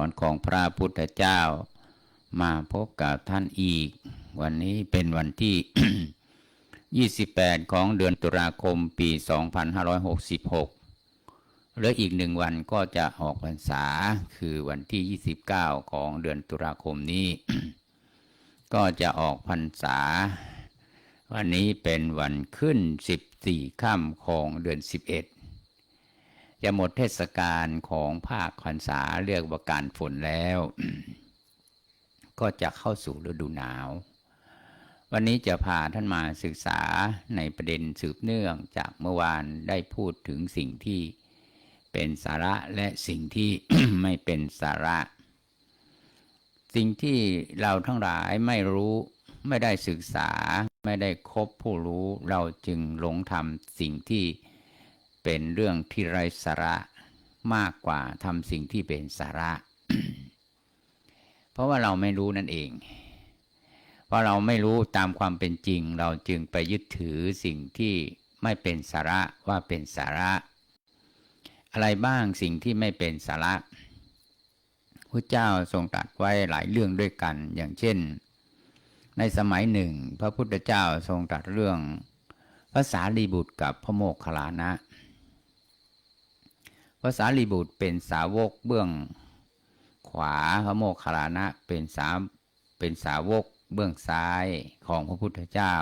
อนของพระพุทธเจ้า มาพบกับท่านอีก วันนี้เป็นวันที่ 28 ของเดือนตุลาคมปี 2566 เหลืออีกหนึ่งวันก็จะออกพรรษาคือวันที่ 29 ของเดือนตุลาคมนี้ ก็จะออกพรรษา วันนี้เป็นวันขึ้น 14 ค่ำของเดือน 11 จะหมดเทศกาลของภาคพรรษาเรียกว่าการฝนแล้ว ก็จะเข้าสู่ฤดูหนาว วันนี้จะพาท่านมาศึกษาในประเด็นสืบเนื่องจากเมื่อวานได้พูดถึงสิ่งที่เป็นสาระและสิ่งที่ไม่เป็นสาระ สิ่งที่เราทั้งหลายไม่รู้ไม่ได้ศึกษาไม่ได้คบผู้รู้ เราจึงหลงทำสิ่งที่ เป็นเรื่องที่ไร้สาระมากกว่าทำสิ่งที่เป็นสาระ เพราะว่าเราไม่รู้นั่นเอง เพราะเราไม่รู้ตามความเป็นจริง เราจึงไปยึดถือสิ่งที่ไม่เป็นสาระว่าเป็นสาระ อะไรบ้างสิ่งที่ไม่เป็นสาระพระเจ้าทรงตรัสไว้หลายเรื่องด้วยกัน อย่างเช่น ในสมัยหนึ่ง พระพุทธเจ้าทรงตรัสเรื่องภาษาลีบุตรกับพระโมคคัลลานะ ภาษาลีบุตรเป็นสาวกเบื้องขวาพระโมคคัลลานะเป็นสาเป็นสาวกเบื้องซ้ายของพระพุทธเจ้า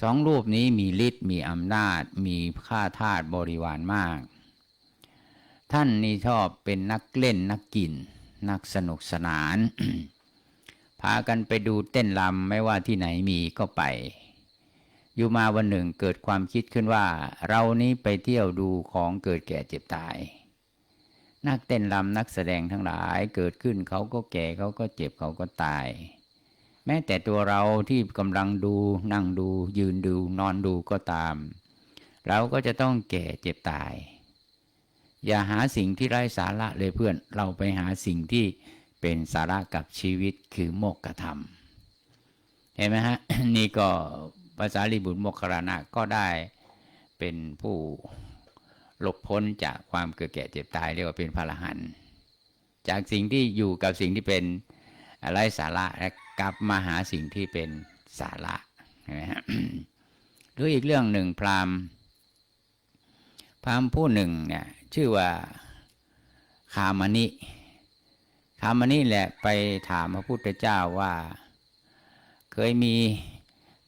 สองรูปนี้มีฤทธิ์มีอำนาจ มีค่าทาสบริวารมาก ท่านนี่ชอบเป็นนักเล่นนักกิน นักสนุกสนาน พากันไปดูเต้นรำไม่ว่าที่ไหนมีก็ไป อยู่มาวันหนึ่งเกิดความคิดขึ้นว่า เรานี้ไปเที่ยวดูของเกิดแก่เจ็บตาย นักเต้นรำนักแสดงทั้งหลายเกิดขึ้นเขาก็แก่เขาก็เจ็บเขาก็ตาย แม้แต่ตัวเราที่กำลังดูนั่งดูยืนดูนอนดูก็ตาม เราก็จะต้องแก่เจ็บตาย อย่าหาสิ่งที่ไร้สาระเลยเพื่อนเราไปหาสิ่งที่เป็นสาระกับชีวิตคือโมกขธรรม เห็นไหมฮะ นี่ก็ ภาษาลิบุตรโมคคารณะก็ได้เป็นผู้หลบพ้นจากความเกิดแก่เจ็บตายเรียกว่าเป็นพระอรหันต์จากสิ่งที่อยู่กับสิ่งที่เป็นไร้สาระและกลับมาหาสิ่งที่เป็นสาระนไหมฮะหรืออีกเรื่องหนึ่งพราหมณ์พราหมณ์ผู้หนึ่งเนี่ยชื่อว่าคามณิคามณิแหละไปถามพระพุทธเจ้าว่า เคยมี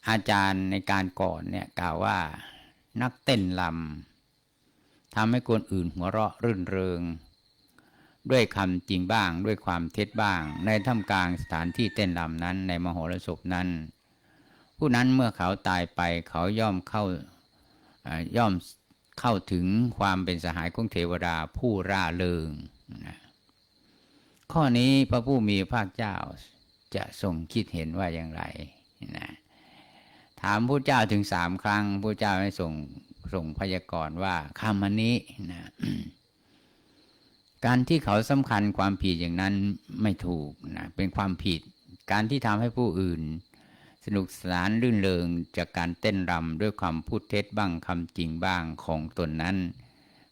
อาจารย์ในการก่อนเนี่ยกล่าวว่านักเต้นลำทำให้คนอื่นหัวเราะรื่นเริง ด้วยคำจริงบ้างด้วยความเท็จบ้าง ในท่ามกลางสถานที่เต้นลำนั้นในมโหรสพนั้น ผู้นั้นเมื่อเขาตายไปเขาย่อมเข้าย่อมเข้าถึงความเป็นสหายของเทวดาผู้ร่าเริงนะข้อนี้พระผู้มีพระเจ้าจะทรงคิดเห็นว่าอย่างไรนะ ถามพระเจ้าถึงสามครั้งพระเจ้าให้ส่งส่งพยากรณ์ว่าคำอันนี้นะการที่เขาสำคัญความผิดอย่างนั้นไม่ถูกนะเป็นความผิด การที่ทำให้ผู้อื่น สนุกสนานรื่นเริงจากการเต้นรำด้วยความพูดเท็จบ้างคำจริงบ้างของตนนั้น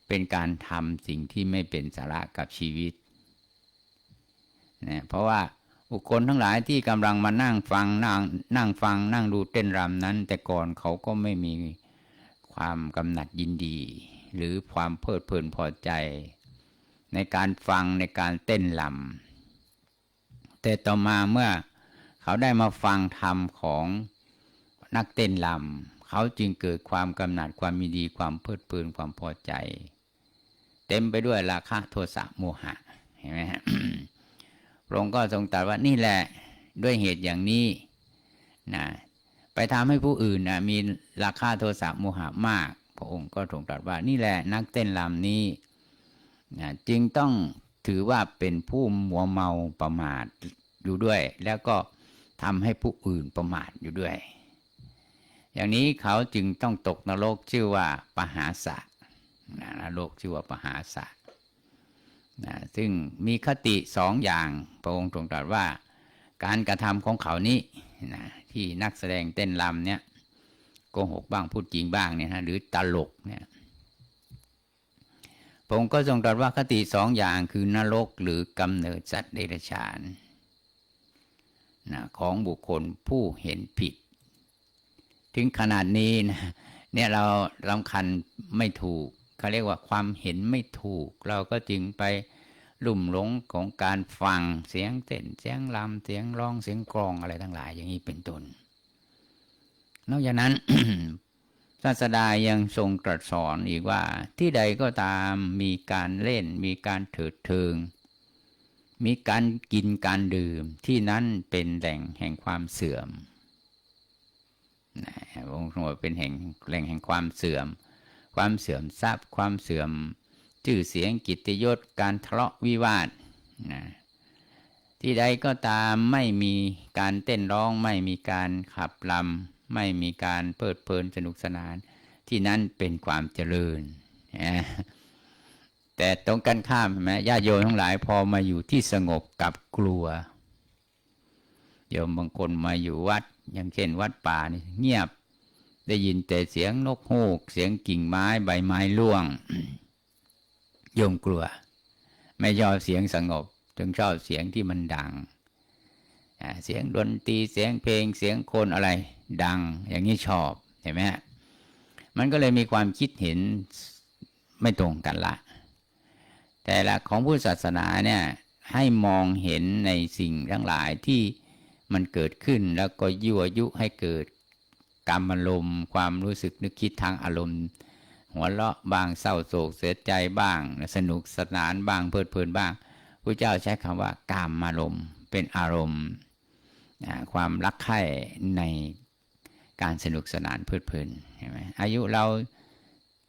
เป็นการทำสิ่งที่ไม่เป็นสาระกับชีวิตนะเพราะว่า บุคคลทั้งหลายที่กำลังมานั่งฟังนั่งนั่งฟังนั่งดูเต้นรำนั้น แต่ก่อนเขาก็ไม่มีความกำหนัดยินดี หรือความเพลิดเพลินพอใจ ในการฟังในการเต้นรำแต่ต่อมาเมื่อเขาได้มาฟังธรรมของนักเต้นรำเขาจึงเกิดความกำหนัดความมีดีความเพลิดเพลินความพอใจ เต็มไปด้วยราคะโทสะโมหะเห็นไหมฮะ ระองค์ก็ทรงตรัสว่านี่แหละด้วยเหตุอย่างนี้นะไปทำให้ผู้อื่นนะมีราคาโทสะโมหะมาก พระองค์ก็ทรงตรัสว่านี่แหละนักเต้นรำนี้นะจึงต้องถือว่าเป็นผู้มัวเมาประมาทอยู่ด้วย แล้วก็ทำให้ผู้อื่นประมาทอยู่ด้วย อย่างนี้เขาจึงต้องตกนรกชื่อว่าปหาสะนะนรกชื่อว่าปหาสะ นะซึ่งมีคติสองอย่างพระองค์ทรงตรัสว่า การกระทำของเขานี้นะที่นักแสดงเต้นรำเนี่ยโกหกบ้างพูดจริงบ้างเนี่ยนะหรือตลกเนี่ยพผมก็ทรงตรัสว่าคติสองอย่างคือนรกหรือกำเนิดสัตว์เดรัจฉานนะของบุคคลผู้เห็นผิด ถึงขนาดนี้นะเนี่ยเราลำคันไม่ถูก เขาเรียกว่าความเห็นไม่ถูก เราก็จึงไปลุ่มหลงของการฟังเสียงเต้นเสียงลำเสียงร้องเสียงกลองอะไรทั้งหลายอย่างนี้เป็นต้นนอกจากนั้นศาสดายังทรงตรัสสอนอีกว่าที่ใดก็ตามมีการเล่น มีการเถิดเทิง มีการกินการดื่มที่นั้นเป็นแหล่งแห่งความเสื่อมนะองค์สมเป็นแห่งแหล่งแห่งความเสื่อม ความเสื่อมทรัพย์ ความเสื่อมชื่อเสียงกิตติยศการทะเลาะวิวาทนะที่ใดก็ตามไม่มีการเต้นร้องไม่มีการขับลำไม่มีการเพลิดเพลินสนุกสนาน ที่นั่นเป็นความเจริญนะแต่ตรงกันข้ามเห็นไหมญาติโยมทั้งหลายพอมาอยู่ที่สงบกับกลัวโยมบางคนมาอยู่วัดอย่างเช่นวัดป่านี่เงียบ ได้ยินแต่เสียงนกฮูก เสียงกิ่งไม้ใบไม้ร่วงโยมกลัว ไม่ชอบเสียงสงบจึงชอบเสียงที่มันดัง เสียงดนตรีเสียงเพลงเสียงคนอะไร ดัง อย่างนี้ชอบเห็นไหมมันก็เลยมีความคิดเห็นไม่ตรงกันละ แต่ละของพุทธศาสนาเนี่ยให้มองเห็นในสิ่งทั้งหลายที่มันเกิดขึ้นแล้วก็ยั่วยุให้เกิด กรรมอารมณ์ความรู้สึกนึกคิดทางอารมณ์ หัวเราะบ้างเศร้าโศกเสียใจบ้าง สนุกสนานบ้างเพลิดเพลินบ้างพระเจ้าใช้คำว่ากามอารมณ์เป็นอารมณ์ความรักใคร่ในการสนุกสนานเพลิดเพลินใช่ไหมอายุเรา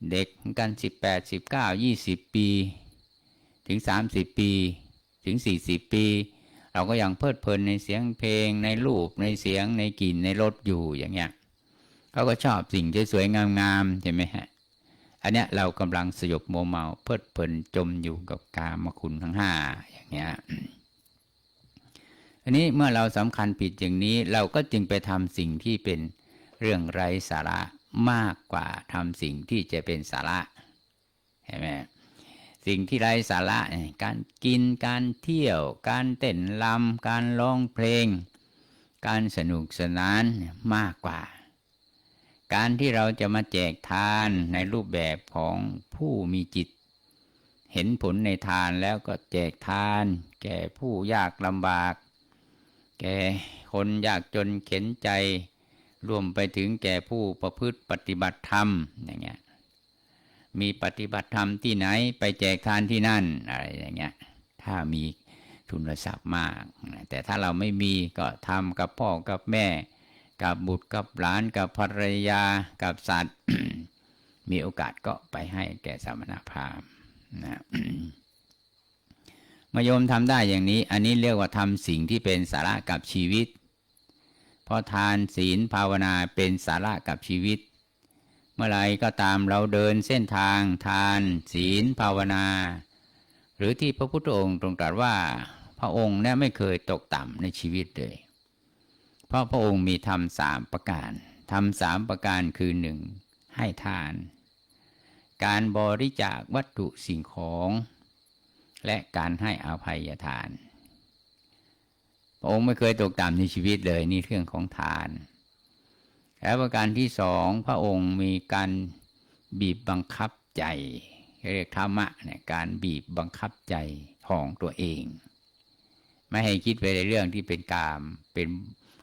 เด็กกันสิบแปดสิบเก้ายี่สิบปี ถึงสามสิบปีถึงสี่สิบปี เราก็ยังเพลิดเพลินในเสียงเพลงในรูปในเสียงในกลิ่นในรสอยู่อย่างเงี้ย เขาก็ชอบสิ่งสวยๆงามๆใช่ไหมฮะ อันเนี้ยเรากำลังสยบโมเมาเพลิดเพลินจมอยู่กับกามคุณทั้งห้าอย่างเงี้ยอันนี้เมื่อเราสำคัญผิดอย่างนี้เราก็จึงไปทำสิ่งที่เป็นเรื่องไร้สาระมากกว่าทำสิ่งที่จะเป็นสาระเห็นไหมสิ่งที่ไร้สาระการกินการเที่ยว การเต้นลำการร้องเพลง การสนุกสนานมากกว่า การที่เราจะมาแจกทานในรูปแบบของผู้มีจิต เห็นผลในทานแล้วก็แจกทาน แก่ผู้ยากลำบาก แก่คนยากจนเข็นใจ รวมไปถึงแก่ผู้ประพฤติปฏิบัติธรรมอย่างเงี้ยมีปฏิบัติธรรมที่ไหนไปแจกทานที่นั่นอะไรอย่างเงี้ยถ้ามีทุนทรัพย์มาก แต่ถ้าเราไม่มีก็ทำกับพ่อกับแม่ กับบุตรกับหลานกับภรรยากับสัตว์ มีโอกาสก็ไปให้แก่สมณพราหมณ์นะมโยมทำได้อย่างนี้ อันนี้เรียกว่าทำสิ่งที่เป็นสาระกับชีวิต เพราะทานศีลภาวนาเป็นสาระกับชีวิต เมื่อไรก็ตามเราเดินเส้นทางทานศีลภาวนา หรือที่พระพุทธองค์ตรงตรัสว่า พระองค์เนี่ยไม่เคยตกต่ำในชีวิตเลย เพราะพระองค์มีธรรมสามประการ ธรรมสามประการคือหนึ่งให้ทาน การบริจาควัตถุสิ่งของ และการให้อภัยทาน พระองค์ไม่เคยตกต่ำในชีวิตเลยนี่เรื่องของทาน แล้วประการที่สองพระองค์มีการบีบบังคับใจเรียกธรรมะเนี่ยการบีบบังคับใจของตัวเอง ไม่ให้คิดไปในเรื่องที่เป็นกามเป็น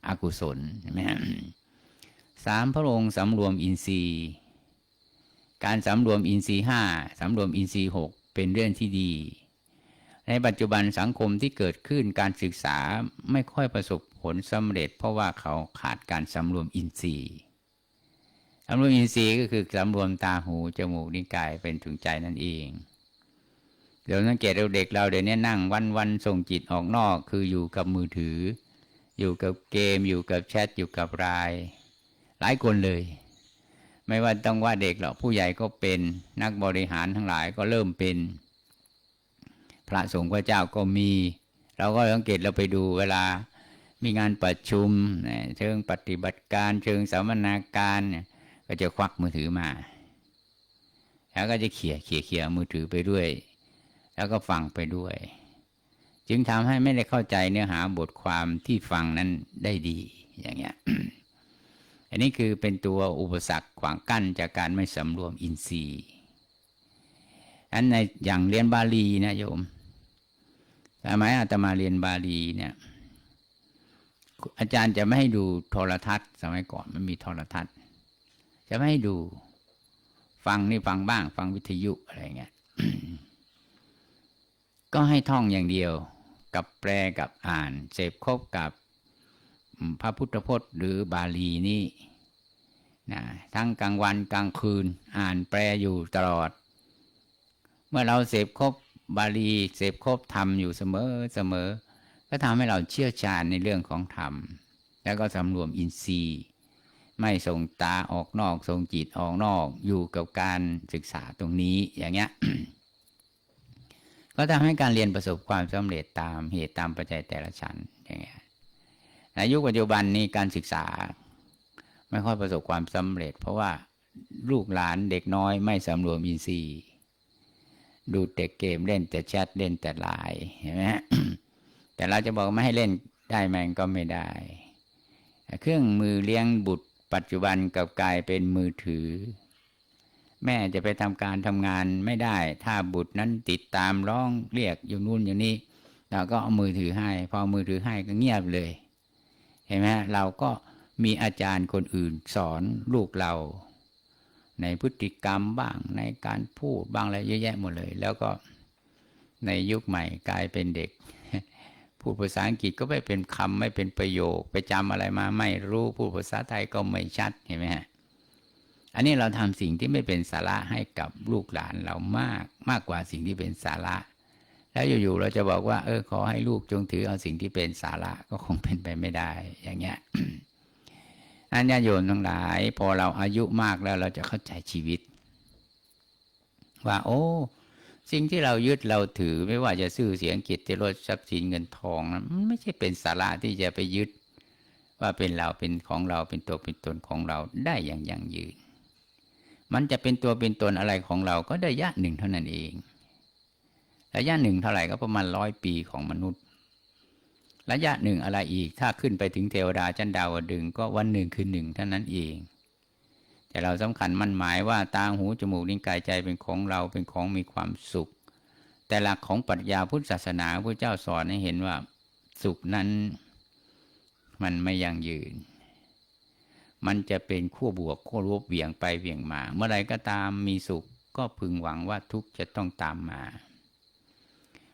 อกุศลใช่ไหมสามพระองค์สำรวมอินทรีย์ การสำรวมอินทรีย์ห้าสำรวมอินทรีย์หกเป็นเรื่องที่ดี ในปัจจุบันสังคมที่เกิดขึ้นการศึกษาไม่ค่อยประสบผลสำเร็จ เพราะว่าเขาขาดการสำรวมอินทรีย์สำรวมอินทรีย์ก็คือสำรวมตาหูจมูกนิ้วกายเป็นถึงใจนั่นเองเดี๋ยวสังเกตเราเด็กเราเดี๋ยวนี้นั่งวันวันส่งจิตออกนอก คืออยู่กับมือถือ อยู่กับเกม อยู่กับแชทอยู่กับไลน์หลายคนเลย ไม่ว่าต้องว่าเด็กหรอกผู้ใหญ่ก็เป็นนักบริหารทั้งหลายก็เริ่มเป็น พระสงฆ์พระเจ้าก็มี เราก็สังเกตเราไปดูเวลามีงานประชุมเชิงปฏิบัติการ เชิงสัมมนาการก็จะควักมือถือมา แล้วก็จะเขี่ยเขี่ยเขี่ยมือถือไปด้วย แล้วก็ฟังไปด้วย จึงทำให้ไม่ได้เข้าใจเนื้อหาบทความที่ฟังนั้นได้ดีอย่างเงี้ย อันนี้คือเป็นตัวอุปสรรคขวางกั้นจากการไม่สำรวมอินทรีย์อันในอย่างเรียนบาลีนะโยมสมัยอาตมาเรียนบาลีเนี่ย อาจารย์จะไม่ให้ดูโทรทัศน์ สมัยก่อนมันมีโทรทัศน์ จะไม่ให้ดู ฟังนี่ฟังบ้าง ฟังวิทยุอะไรเงี้ย ก็ให้ท่องอย่างเดียวกับแปลกับอ่าน เสพคบกับพระพุทธพจน์หรือบาลีนี่นะทั้งกลางวันกลางคืนอ่านแปลอยู่ตลอด เมื่อเราเสพครบบาลีเสพครบธรรมอยู่เสมอเสมอ ก็ทำให้เราเชี่ยวชาญในเรื่องของธรรม แล้วก็สำรวมอินทรีย์ ไม่ส่งตาออกนอกส่งจิตออกนอกอยู่กับการศึกษาตรงนี้อย่างเงี้ย ก็ทำให้การเรียนประสบความสำเร็จตามเหตุตามปัจจัยแต่ละชั้นอย่างเงี้ยในยุคปัจจุบันนี้การศึกษา ไม่ค่อยประสบความสำเร็จ เพราะว่าลูกหลานเด็กน้อยไม่สำรวมอินทรีย์ดูแต่เกมเล่นแต่แชทเล่นแต่ไลน์เห็นไหมแต่เราจะบอกไม่ให้เล่นได้ไหมก็ไม่ได้ เครื่องมือเลี้ยงบุตรปัจจุบันกับกลายเป็นมือถือ แม่จะไปทำการทำงานไม่ได้ ถ้าบุตรนั้นติดตามร้องเรียกอยู่นู่นอยู่นี่เราก็เอามือถือให้ พอมือถือให้ก็เงียบเลย เห็นไหมเราก็มีอาจารย์คนอื่นสอนลูกเรา ในพฤติกรรมบ้างในการพูดบ้างอะไรเยอะแยะหมดเลย แล้วก็ในยุคใหม่กลายเป็นเด็ก พูดภาษาอังกฤษก็ไม่เป็นคำไม่เป็นประโยค ไปจำอะไรมาไม่รู้พูดภาษาไทยก็ไม่ชัดเห็นไหมฮะ อันนี้เราทำสิ่งที่ไม่เป็นสาระให้กับลูกหลานเรามากมากกว่าสิ่งที่เป็นสาระ แล้วอยู่ๆเราจะบอกว่า เออขอให้ลูกจงถือเอาสิ่งที่เป็นสาระก็คงเป็นไปไม่ได้ อย่างเงี้ยอันญาโยมทั้งหลาย พอเราอายุมากแล้วเราจะเข้าใจชีวิต ว่า โอ้ สิ่งที่เรายึดเราถือไม่ว่าจะซื้อเสียงกิจรสทรัพย์สินเงินทองนะมันไม่ใช่เป็นสาระที่จะไปยึด ว่าเป็นเราเป็นของเราเป็นตัวเป็นตนของเราได้อย่างยั่งยืน มันจะเป็นตัวเป็นตนอะไรของเราก็ได้ยะหนึ่งเท่านั้นเอง ระยะหนึ่งเท่าไหร่ก็ประมาณร้อยปีของมนุษย์ ระยะหนึ่งอะไรอีก ถ้าขึ้นไปถึงเทวดาชั้นดาวดึงก็วันหนึ่งคือหนึ่งเท่านั้นเอง แต่เราสำคัญมั่นหมายว่าตาหูจมูกลิ้นกายใจเป็นของเราเป็นของมีความสุข แต่หลักของปรัชญาพุทธศาสนาพระเจ้าสอนให้เห็นว่า สุขนั้น มันไม่ยั่งยืน มันจะเป็นขั้วบวกขั้วลบเหวี่ยงไปเหวี่ยงมา เมื่อไรก็ตามมีสุขก็พึงหวังว่าทุกข์จะต้องตามมา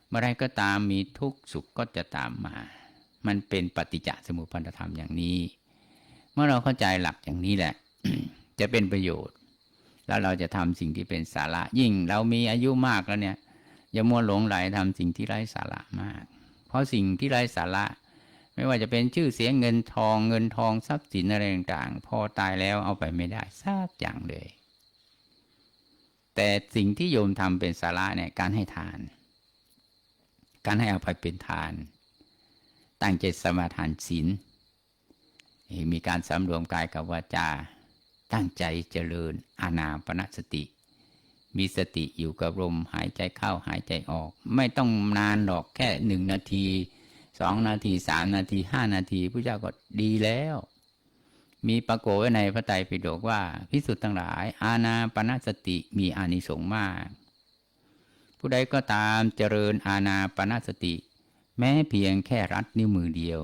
เมื่อไรก็ตามมีทุกข์สุขก็จะตามมา มันเป็นปฏิจจสมุปบาทธรรมอย่างนี้ เมื่อเราเข้าใจหลักอย่างนี้แหละ จะเป็นประโยชน์ แล้วเราจะทำสิ่งที่เป็นสาระยิ่ง เรามีอายุมากแล้วเนี่ยอย่ามัวหลงไหลทำสิ่งที่ไร้สาระมาก เพราะสิ่งที่ไร้สาระ ไม่ว่าจะเป็นชื่อเสียงเงินทองเงินทองทรัพย์สินอะไรต่างๆ พอตายแล้วเอาไปไม่ได้สักอย่างเลย แต่สิ่งที่โยมทำเป็นสาระเนี่ยการให้ทาน การให้อภัยเป็นทาน ตั้งใจสมาทานศีลมีการสำรวมกายกับวาจา ตั้งใจเจริญอานาปนสติ มีสติอยู่กับลมหายใจเข้าหายใจออก ไม่ต้องนานหรอกแค่หนึ่งนาที สองนาทีสามนาทีห้านาทีพระเจ้าก็ดีแล้ว มีปรากฏไว้ในพระไตรปิฎกว่าพิสุทธ์ทั้งหลาย อาณาปณสติมีอานิสงส์มาก ผู้ใดก็ตามเจริญอาณาปณสติ แม้เพียงแค่รัดนิ้วมือเดียว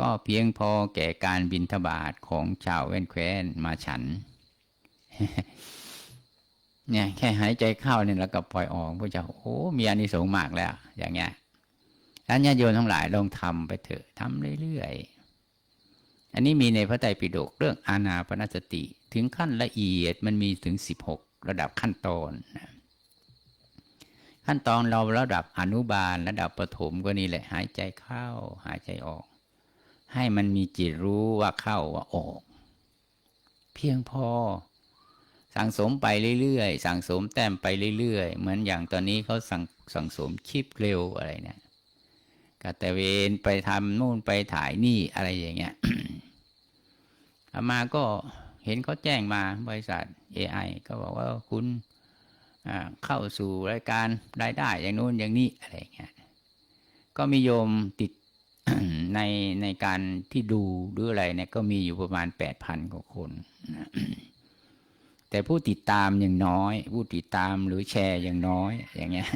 ก็เพียงพอแก่การบินทบาทของชาวแว่นแคว้นมาฉันเนี่ยแค่หายใจเข้าเนี่ยแล้วก็ปล่อยออกพระเจ้าโอ้มีอานิสงส์มากแล้ว อย่างเงี้ย ท่านญาติโยมทั้งหลายลองทำไปเถอะทำเรื่อยๆ อันนี้มีในพระไตรปิฎกเรื่องอานาปนสติ ถึงขั้นละเอียดมันมีถึงสิบหกระดับขั้นตอน ขั้นตอนเราระดับอนุบาลระดับประถมก็นี่แหละ หายใจเข้า หายใจออก ให้มันมีจิตรู้ว่าเข้าว่าออก เพียงพอสั่งสมไปเรื่อยๆ สั่งสมแต้มไปเรื่อยๆ เหมือนอย่างตอนนี้เขาสั่งสั่งสมชิปเร็วอะไรเนี่ย กตเวนไปทำนู่นไปถ่ายนี่อะไรอย่างเงี้ยอามาก็เห็นเขาแจ้งมาบริษัท AI ก็บอกว่าคุณเข้าสู่รายการรายได้อย่างนู้นอย่างนี้อะไรเงี้ย ก็มีโยมติดในในการที่ดูหรืออะไรเนี่ยก็มีอยู่ประมาณแปดพันกว่าคนแต่ผู้ติดตามยังน้อย ผู้ติดตามหรือแชร์ยังน้อยอย่างเงี้ย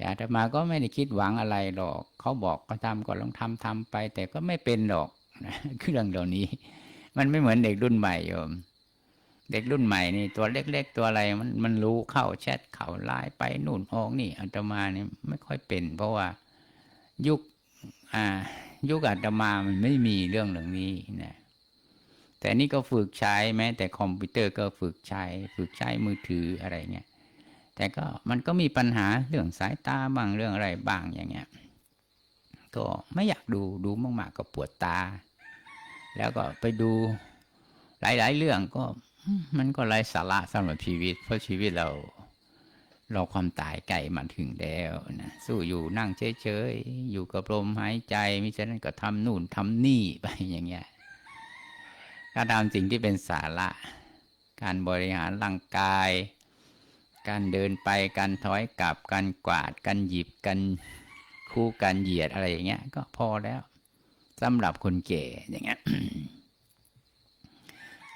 แต่อาตมาก็ไม่ได้คิดหวังอะไรหรอก เขาบอกก็ทำก็ลองทำทำไป แต่ก็ไม่เป็นหรอกนะเรื่องเหล่านี้ มันไม่เหมือนเด็กรุ่นใหม่โยม เด็กรุ่นใหม่นี่ ตัวเล็ก ๆ ตัวอะไรมันมันรู้เข้าแชทเข้าไลน์ไปนู่นออกนี่อาตมาเนี่ยไม่ค่อยเป็น เพราะว่ายุคอ่า ยุคอาตมามันไม่มีเรื่องเหล่านี้นะแต่นี่ก็ฝึกใช้แม้แต่คอมพิวเตอร์ก็ฝึกใช้ ฝึกใช้มือถืออะไรเงี้ย แต่ก็มันก็มีปัญหาเรื่องสายตาบ้างเรื่องอะไรบ้างอย่างเงี้ย ก็ไม่อยากดูดูมากๆก็ปวดตา แล้วก็ไปดูหลายๆ เรื่องก็มันก็ไร้สาระสำหรับชีวิต เพราะชีวิตเราเราความตายใกล้มาถึงแล้วนะสู้อยู่นั่งเฉยๆ อยู่กับลมหายใจมิฉะนั้นก็ทำนู่นทำนี่ไปอย่างเงี้ยการทำสิ่งที่เป็นสาระ การบริหารร่างกาย การเดินไปการถอยกลับการกวาดการหยิบการคู่การเหยียดอะไรอย่างเงี้ย ก็พอแล้วสำหรับคนแก่อย่างเงี้ย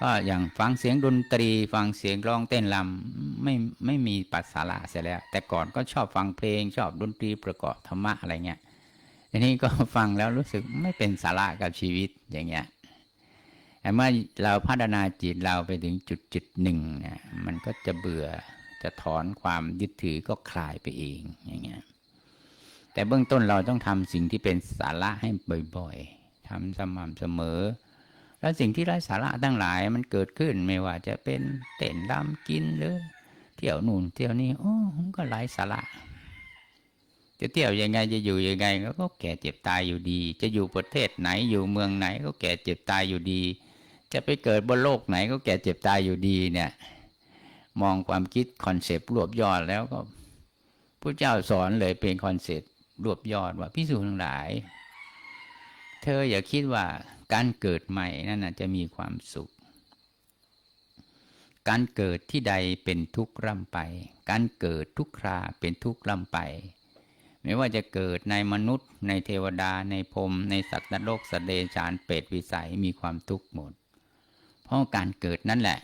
ก็อย่างฟังเสียงดนตรี ฟังเสียงร้องเต้นรำไม่ไม่มีปัสสาระเสียแล้ว แต่ก่อนก็ชอบฟังเพลง ชอบดนตรีประกอบธรรมะอะไรเงี้ยทีนี้ก็ฟังแล้วรู้สึกไม่เป็นสาระกับชีวิตอย่างเงี้ยแต่เมื่อเราพัฒนาจิตเราไปถึงจุดจุดหนึ่งเนี่ยมันก็จะเบื่อ จะถอนความยึดถือก็คลายไปเองอย่างเงี้ยแต่เบื้องต้นเราต้องทำสิ่งที่เป็นสาระให้บ่อยๆทำสม่ำเสมอ แล้วสิ่งที่ไร้สาระทั้งหลายมันเกิดขึ้นไม่ว่าจะเป็นเต้นรำกินหรือเที่ยวนู่นเที่ยวนี่โอ้มันก็ไร้สาระ จะเที่ยวยังไงจะอยู่ยังไงก็แก่เจ็บตายอยู่ดี จะอยู่ประเทศไหนอยู่เมืองไหนก็แก่เจ็บตายอยู่ดี จะไปเกิดบนโลกไหนก็แก่เจ็บตายอยู่ดีเนี่ย มองความคิดคอนเซปต์รวบยอดแล้วก็พระเจ้าสอนเลยเป็นคอนเซปต์รวบยอดว่าพิสูจน์ทั้งหลาย เธออย่าคิดว่าการเกิดใหม่นั่นนะจะมีความสุข การเกิดที่ใดเป็นทุกข์ร่ำไป การเกิดทุกคราเป็นทุกข์ร่ำไป ไม่ว่าจะเกิดในมนุษย์ ในเทวดาในพรมในสัตว์นรกสัตว์เดรัจฉานเปรตวิสัยมีความทุกข์หมด เพราะการเกิดนั่นแหละ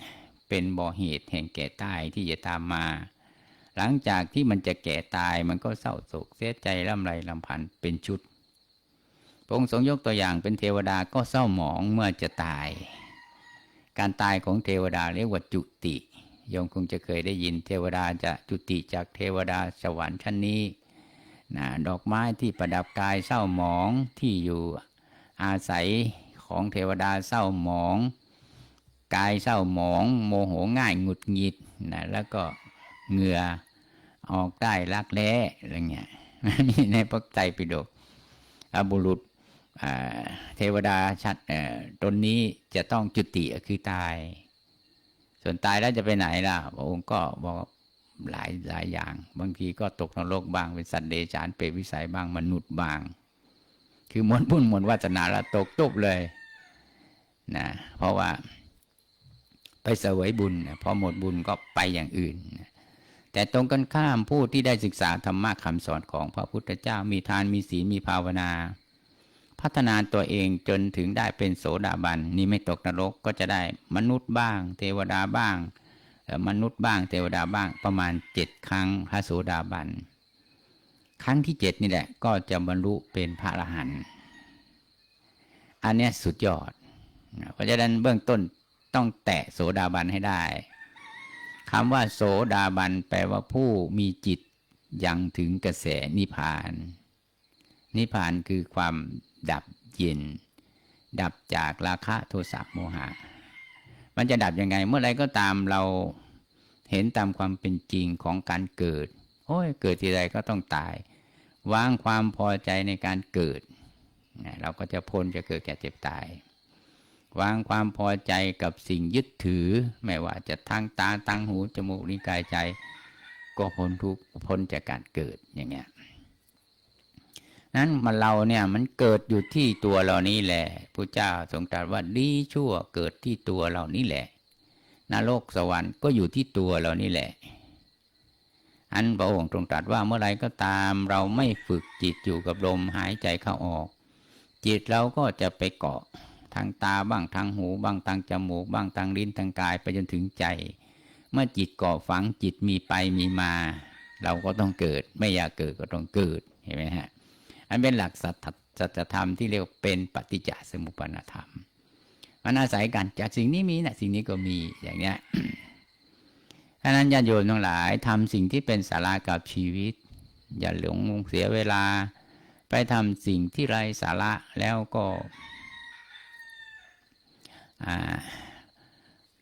เป็นบ่อเหตุแห่งแก่ตายที่จะตามมา หลังจากที่มันจะแก่ตายมันก็เศร้าโศกเสียใจร่ำไรลำพันธ์เป็นชุดพระองค์ทรงยกตัวอย่างเป็นเทวดาก็เศร้าหมองเมื่อจะตาย การตายของเทวดาเรียกว่าจุติโยมคงจะเคยได้ยินเทวดาจะจุติจากเทวดาสวรรค์ชั้นนี้นะดอกไม้ที่ประดับกายเศร้าหมองที่อยู่อาศัยของเทวดาเศร้าหมอง กายเศร้าหมองโมโหง่ายหงุดหงิดนะแล้วก็เหงื่อออกได้รักแร้อะไรเงี้ยนี่ในพระไตรปิฎกอบุรุษเทวดาชัดตนนี้จะต้องจุติคือตาย ส่วนตายแล้วจะไปไหนล่ะพระองค์ก็บอกหลายหลายอย่าง บางทีก็ตกนรกบางเป็นสัตว์เดรัจฉานเปรตวิสัยบางมนุษย์บาง คือมวลบุญมวลวาสนาล้วตกตุบเลยนะเพราะว่า ไปเสวยบุญพอหมดบุญก็ไปอย่างอื่น แต่ตรงกันข้ามผู้ที่ได้ศึกษาธรรมะคำสอนของพระพุทธเจ้ามีทานมีศีลมีภาวนา พัฒนาตัวเองจนถึงได้เป็นโสดาบันนี่ไม่ตกนรกก็จะได้มนุษย์บ้าง เทวดาบ้าง มนุษย์บ้าง เทวดาบ้างประมาณเจ็ดครั้งพระโสดาบันครั้งที่เจ็ดนี่แหละ ก็จะบรรลุเป็นพระอรหันต์อันนี้สุดยอด เพราะฉะนั้นเบื้องต้น ต้องแตะโสดาบันให้ได้คำว่า โสดาบันแปลว่าผู้มีจิตยังถึงกระแสนิพพาน นิพพานคือความดับเย็น ดับจากราคะโทสะโมหะ มันจะดับยังไง เมื่อไรก็ตามเราเห็นตามความเป็นจริงของการเกิด โอ้ย เกิดทีไรก็ต้องตาย วางความพอใจในการเกิด เราก็จะพ้นจะเกิดแก่เจ็บตาย วางความพอใจกับสิ่งยึดถือ ไม่ว่าจะทางตาทางหูจมูกลิ้นกายใจ ก็พ้นทุกพ้นจากการเกิดอย่างเงี้ยนั้นมันเราเนี่ยมันเกิดอยู่ที่ตัวเรานี่แหละพระเจ้าทรงตรัสว่าดีชั่วเกิดที่ตัวเรานี่แหละนรกสวรรค์ก็อยู่ที่ตัวเรานี่แหละ อันพระองค์ทรงตรัสว่าเมื่อไรก็ตามเราไม่ฝึกจิตอยู่กับลมหายใจเข้าออก จิตเราก็จะไปเกาะ ทางตาบ้างทางหูบ้างทางจมูก บ้างทางลิ้นทางกายไปจนถึงใจ เมื่อจิตกาะฝังจิตมีไปมีมา เราก็ต้องเกิด ไม่อยากเกิดก็ต้องเกิดเห็นไหมฮะอันเป็นหลักสัจธรรมที่เรียกว่าเป็นปฏิจจสมุปนธรรมมันอาศัยกันจากสิ่งนี้มีนะสิ่งนี้ก็มีอย่างเนี้ยเพราะนั้นญาติโยมทั้งหลายทำสิ่งที่เป็นสาระกับชีวิต อย่าหลงเสียเวลา ไปทำสิ่งที่ไร้สาระแล้วก็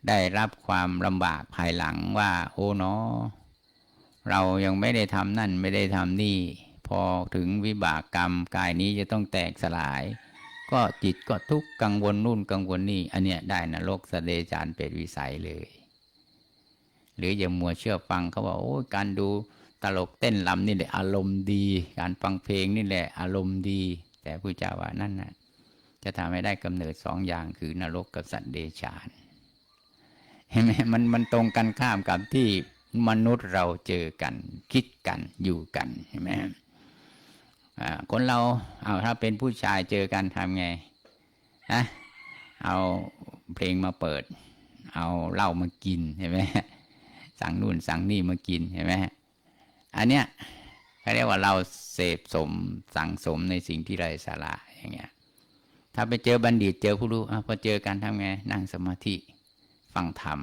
ได้รับความลำบากภายหลังว่า โอ้เนาะเรายังไม่ได้ทำนั่นไม่ได้ทำนี่ พอถึงวิบากกรรมกายนี้จะต้องแตกสลาย ก็จิตก็ทุกข์กังวลนู่นกังวลนี่ อันเนี้ยได้นรกสเดจานเป็ดวิสัยเลย หรืออย่ามัวเชื่อฟังเขาว่าโอ้การดูตลกเต้นลำนี่แหละอารมณ์ดี การฟังเพลงนี่แหละอารมณ์ดี แต่พระเจ้าว่านั่นน่ะ จะทำให้ได้กำเนิดสองอย่างคือนรกกับสัตว์เดชานเห็นไหมมันมันตรงกันข้ามกับที่มนุษย์เราเจอกัน คิดกันอยู่กันเห็นไหมคนเราเอาถ้าเป็นผู้ชายเจอกันทำไงนะเอาเพลงมาเปิด เอาเหล้ามากินเห็นไหมสั่งนู่นสั่งนี่มากินเห็นไหมอันเนี้ยเขาเรียกว่าเราเสพสมสั่งสมในสิ่งที่ไร้สาระอย่างเงี้ย ถ้าไปเจอบัณฑิตเจอผู้รู้อะพอเจอกันทำไงนั่งสมาธิฟังธรรม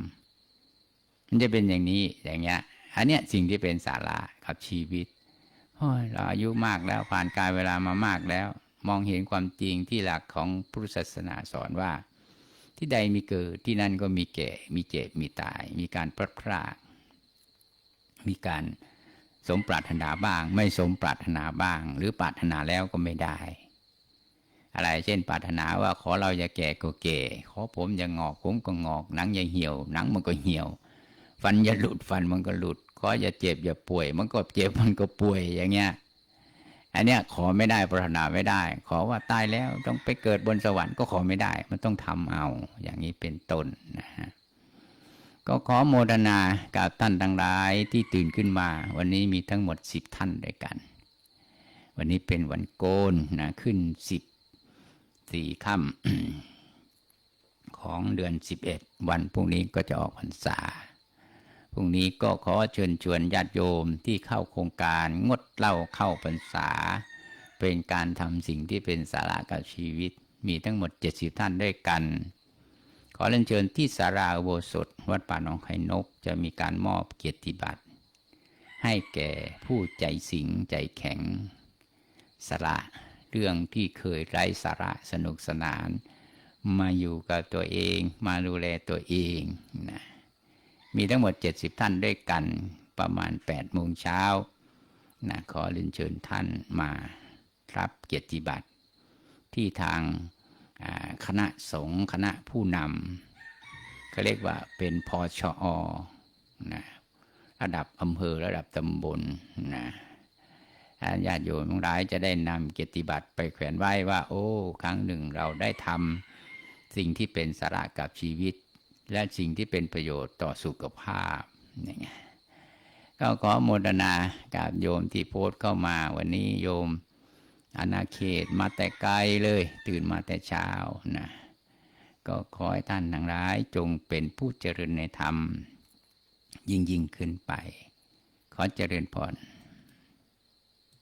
มันจะเป็นอย่างนี้อย่างเงี้ยอันเนี้ยสิ่งที่เป็นสาระกับชีวิตโอ้ยเราอายุมากแล้วผ่านการเวลามามากแล้ว มองเห็นความจริงที่หลักของพุทธศาสนาสอนว่า ที่ใดมีเกิดที่นั่นก็มีแก่ มีเจ็บมีตาย มีการพลัดพรากมีการสมปรารถนาบ้าง ไม่สมปรารถนาบ้าง หรือปรารถนาแล้วก็ไม่ได้ อะไร เช่นปรารถนาว่าขอเราอย่าแก่ก็แก่ ขอผมอย่างอกผมก็งอก หนังอย่าเหี่ยว หนังมันก็เหี่ยว ฟันอย่าหลุดฟันมันก็หลุด ขออย่าเจ็บอย่าป่วย มันก็เจ็บมันก็ป่วยอย่างเงี้ยอันเนี้ยขอไม่ได้ปรารถนาไม่ได้ ขอว่าตายแล้วต้องไปเกิดบนสวรรค์ก็ขอไม่ได้ มันต้องทำเอา อย่างนี้เป็นต้นนะฮะก็ขอโมทนากับท่านทั้งหลายที่ตื่นขึ้นมา วันนี้มีทั้งหมดสิบท่านด้วยกัน วันนี้เป็นวันโกนนะขึ้นสิบ สี่ค่ำของเดือนสิบเอ็ดวันพรุ่งนี้ก็จะออกพรรษาพรุ่งนี้ก็ขอเชิญชวนญาติโยมที่เข้าโครงการงดเหล้าเข้าพรรษา เป็นการทำสิ่งที่เป็นสาระกับชีวิต มีทั้งหมดเจ็ดสิบท่านด้วยกัน ขอเรียนเชิญที่สาราอุโบสถวัดป่าหนองไข่นกจะมีการมอบเกียรติบัตรให้แก่ผู้ใจสิงใจแข็งสละ เรื่องที่เคยไร้สาระสนุกสนาน มาอยู่กับตัวเอง มาดูแลตัวเองนะมีทั้งหมด 70 ท่านด้วยกันประมาณ8โมงเช้านะขอเรียนเชิญท่านมารับเกียรติบัตร ที่ทางคณะสงฆ์คณะผู้นำเขาเรียกว่าเป็นพอชอนะระดับอำเภอระดับตำบลนะ ญาติโยมทั้งหลายจะได้นำเกียรติบัตรไปแขวนไว้ว่า โอ้ ครั้งหนึ่งเราได้ทำสิ่งที่เป็นสาระกับชีวิต และสิ่งที่เป็นประโยชน์ต่อสุขภาพนี่ไงก็ขอโมทนากับโยมที่โพสต์เข้ามาวันนี้โยมอาณาเขตมาแต่ไกลเลย ตื่นมาแต่เช้านะก็ขอให้ท่านทั้งหลายจงเป็นผู้เจริญในธรรม ยิ่งยิ่งขึ้นไป ขอเจริญพร